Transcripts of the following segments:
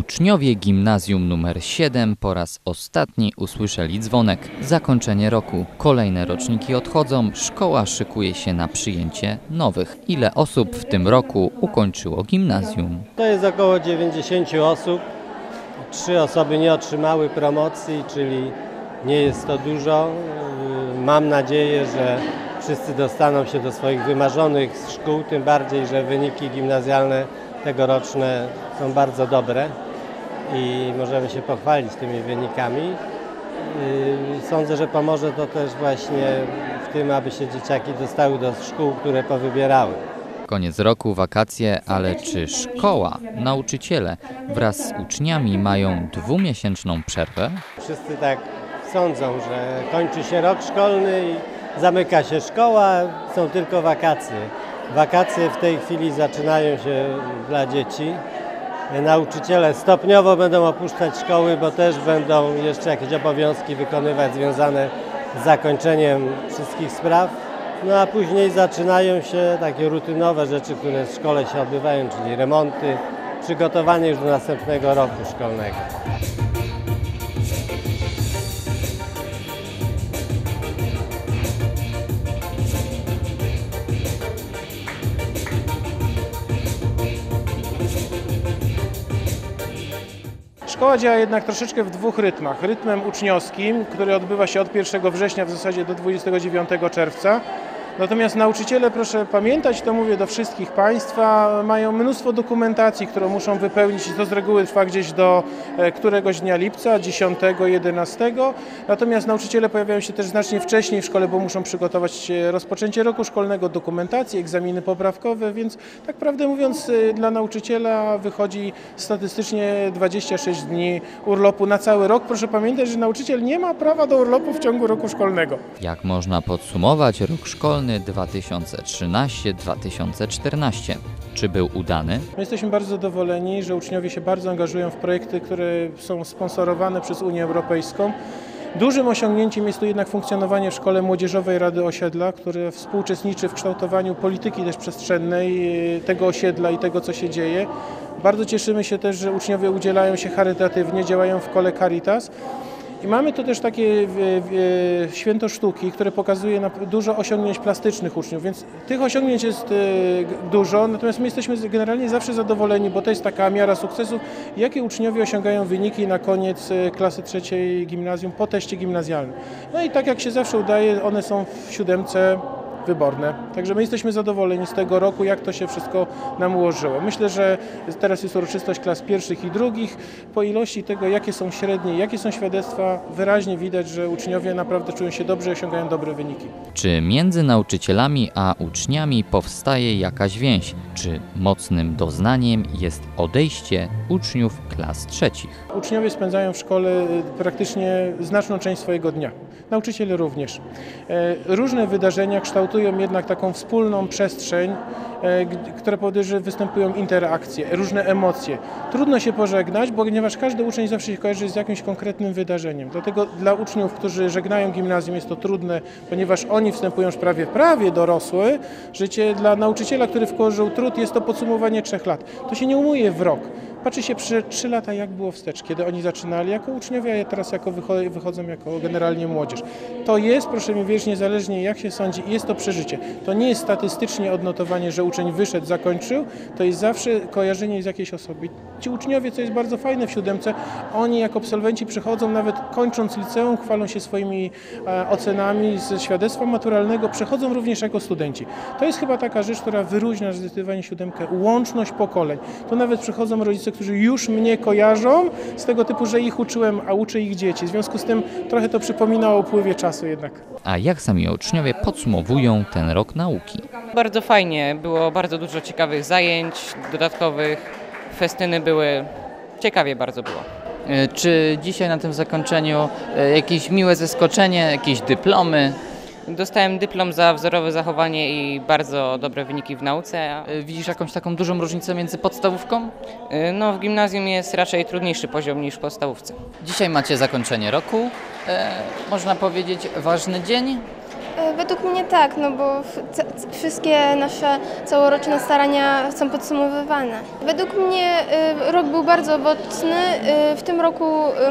Uczniowie gimnazjum nr 7 po raz ostatni usłyszeli dzwonek. Zakończenie roku. Kolejne roczniki odchodzą, szkoła szykuje się na przyjęcie nowych. Ile osób w tym roku ukończyło gimnazjum? To jest około 90 osób. Trzy osoby nie otrzymały promocji, czyli nie jest to dużo. Yy, Mam nadzieję, że wszyscy dostaną się do swoich wymarzonych szkół, tym bardziej, że wyniki gimnazjalne tegoroczne są bardzo dobre i możemy się pochwalić tymi wynikami. Yy, Sądzę, że pomoże to też właśnie w tym, aby się dzieciaki dostały do szkół, które powybierały. Koniec roku, wakacje, ale czy szkoła, nauczyciele wraz z uczniami mają dwumiesięczną przerwę? Wszyscy tak sądzą, że kończy się rok szkolny i zamyka się szkoła, są tylko wakacje. Wakacje w tej chwili zaczynają się dla dzieci. Nauczyciele stopniowo będą opuszczać szkoły, bo też będą jeszcze jakieś obowiązki wykonywać związane z zakończeniem wszystkich spraw. No a później zaczynają się takie rutynowe rzeczy, które w szkole się odbywają, czyli remonty, przygotowanie już do następnego roku szkolnego. Szkoła działa jednak troszeczkę w dwóch rytmach. Rytmem uczniowskim, który odbywa się od 1 września w zasadzie do 29 czerwca. Natomiast nauczyciele, proszę pamiętać, to mówię do wszystkich Państwa, mają mnóstwo dokumentacji, którą muszą wypełnić i to z reguły trwa gdzieś do e, któregoś dnia lipca, 10, 11. Natomiast nauczyciele pojawiają się też znacznie wcześniej w szkole, bo muszą przygotować e, rozpoczęcie roku szkolnego, dokumentacje, egzaminy poprawkowe, więc tak prawdę mówiąc e, dla nauczyciela wychodzi statystycznie 26 dni urlopu na cały rok. Proszę pamiętać, że nauczyciel nie ma prawa do urlopu w ciągu roku szkolnego. Jak można podsumować rok szkolny 2013-2014? Czy był udany? My jesteśmy bardzo zadowoleni, że uczniowie się bardzo angażują w projekty, które są sponsorowane przez Unię Europejską. Dużym osiągnięciem jest tu jednak funkcjonowanie w Szkole Młodzieżowej Rady Osiedla, które współuczestniczy w kształtowaniu polityki też przestrzennej e, tego osiedla i tego, co się dzieje. Bardzo cieszymy się też, że uczniowie udzielają się charytatywnie, działają w kole Caritas. I mamy tu też takie e, e, święto sztuki, które pokazuje dużo osiągnięć plastycznych uczniów, więc tych osiągnięć jest e, dużo, natomiast my jesteśmy generalnie zawsze zadowoleni, bo to jest taka miara sukcesu, jakie uczniowie osiągają wyniki na koniec klasy trzeciej gimnazjum po teście gimnazjalnym. No i tak jak się zawsze udaje, one są w siódemce wyborne. Także my jesteśmy zadowoleni z tego roku, jak to się wszystko nam ułożyło. Myślę, że teraz jest uroczystość klas pierwszych i drugich. Po ilości tego, jakie są średnie, jakie są świadectwa, wyraźnie widać, że uczniowie naprawdę czują się dobrze i osiągają dobre wyniki. Czy między nauczycielami a uczniami powstaje jakaś więź? Czy mocnym doznaniem jest odejście uczniów klas trzecich? Uczniowie spędzają w szkole e, praktycznie znaczną część swojego dnia. Nauczyciele również. E, Różne wydarzenia kształtują jednak taką wspólną przestrzeń, e, która powoduje, że występują interakcje, różne emocje. Trudno się pożegnać, ponieważ każdy uczeń zawsze się kojarzy z jakimś konkretnym wydarzeniem. Dlatego dla uczniów, którzy żegnają gimnazjum jest to trudne, ponieważ oni wstępują już prawie, prawie dorosłe życie. Dla nauczyciela, który włożył trud, jest to podsumowanie trzech lat. To się nie umuje w rok. Patrzy się przez trzy lata, jak było wstecz, kiedy oni zaczynali jako uczniowie, a teraz jako wycho- wychodzą jako generalnie młodzież. To jest, proszę mi wierzyć, niezależnie jak się sądzi, jest to przeżycie. To nie jest statystycznie odnotowanie, że uczeń wyszedł, zakończył, to jest zawsze kojarzenie z jakiejś osoby. Ci uczniowie, co jest bardzo fajne w siódemce, oni jako absolwenci przychodzą, nawet kończąc liceum, chwalą się swoimi e, ocenami ze świadectwa maturalnego, przechodzą również jako studenci. To jest chyba taka rzecz, która wyróżnia zdecydowanie siódemkę, łączność pokoleń. Tu nawet przychodzą rodzice, którzy już mnie kojarzą z tego typu, że ich uczyłem, a uczę ich dzieci. W związku z tym trochę to przypomina o upływie czasu jednak. A jak sami uczniowie podsumowują ten rok nauki? Bardzo fajnie, było bardzo dużo ciekawych zajęć dodatkowych, festyny były, ciekawie bardzo było. E, Czy dzisiaj na tym zakończeniu e, jakieś miłe zaskoczenie, jakieś dyplomy? Dostałem dyplom za wzorowe zachowanie i bardzo dobre wyniki w nauce. E, Widzisz jakąś taką dużą różnicę między podstawówką? y, No, w gimnazjum jest raczej trudniejszy poziom niż w podstawówce. Dzisiaj macie zakończenie roku. E, można powiedzieć ważny dzień. E, Według mnie tak, no bo wszystkie nasze całoroczne starania są podsumowywane. Według mnie e, rok był bardzo owocny. E, W tym roku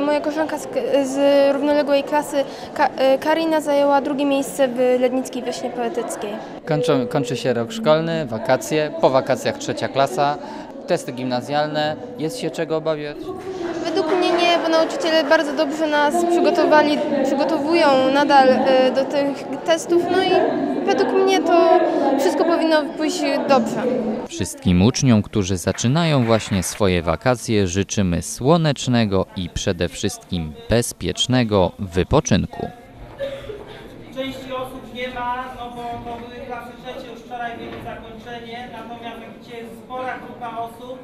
moja koleżanka z, równoległej klasy Ka- Karina zajęła drugie miejsce w Lednickiej Wiośnie Poetyckiej. Kończą, kończy się rok szkolny, wakacje, po wakacjach trzecia klasa, testy gimnazjalne. Jest się czego obawiać? według mnie nie, bo nauczyciele bardzo dobrze nas przygotowali, przygotowują nadal y, do tych testów, no i według mnie to wszystko powinno pójść dobrze. Wszystkim uczniom, którzy zaczynają właśnie swoje wakacje, życzymy słonecznego i przede wszystkim bezpiecznego wypoczynku. Części osób nie ma, no bo to były klasy trzecie, już wczoraj mieli zakończenie, natomiast jak widzicie jest spora grupa osób,